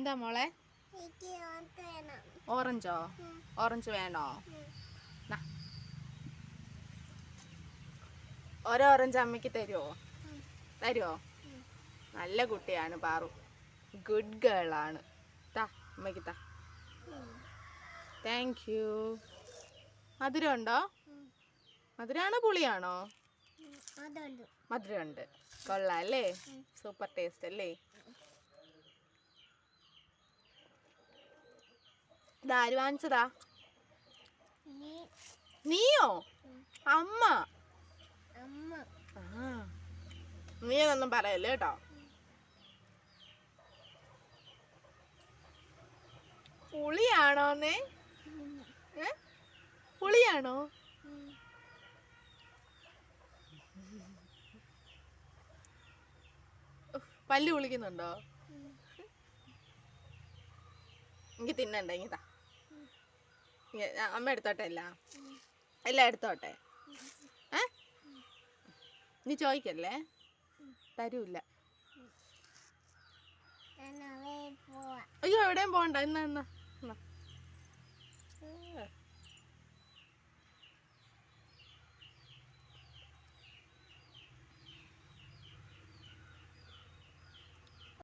എന്താ മോളെ? ഓറഞ്ചോ ഓറഞ്ച്? വേണോ? ഓരോ. ഒരു ഓറഞ്ച് അമ്മയ്ക്ക് തരുമോ. തരുമോ നല്ല കുട്ടിയാണ് പാറു. ഗുഡ് ഗേൾ ആണ്. താ അമ്മയ്ക്ക് താ. താങ്ക് യു മധുരം ഉണ്ടോ ഉം. മധുരമാണോ പുളിയാണോ? മധുരമുണ്ട്. കൊള്ളാം അല്ലേ? സൂപ്പർ ടേസ്റ്റ് അല്ലേ? ഇതാര് വാങ്ങിച്ചതാ നീയോ? അമ്മ. നീ എന്നൊന്നും പറയല്ലേ കേട്ടോ? പുളിയാണോന്നേ. പുളിയാണോ? പല്ല് കുളിക്കുന്നുണ്ടോ. എനിക്ക് തിന്നണ്ട ഇങ്ങ താ. ഉം. ഇങ്ങ- ആ, അമ്മ എടുത്തോട്ടെ എല്ലാം എല്ലാം എടുത്തോട്ടെ. ഏ? നീ ചോദിക്കല്ലേ? തരൂല്ല. അയ്യോ എവിടെയും പോണ്ട എന്നാ. ഉം.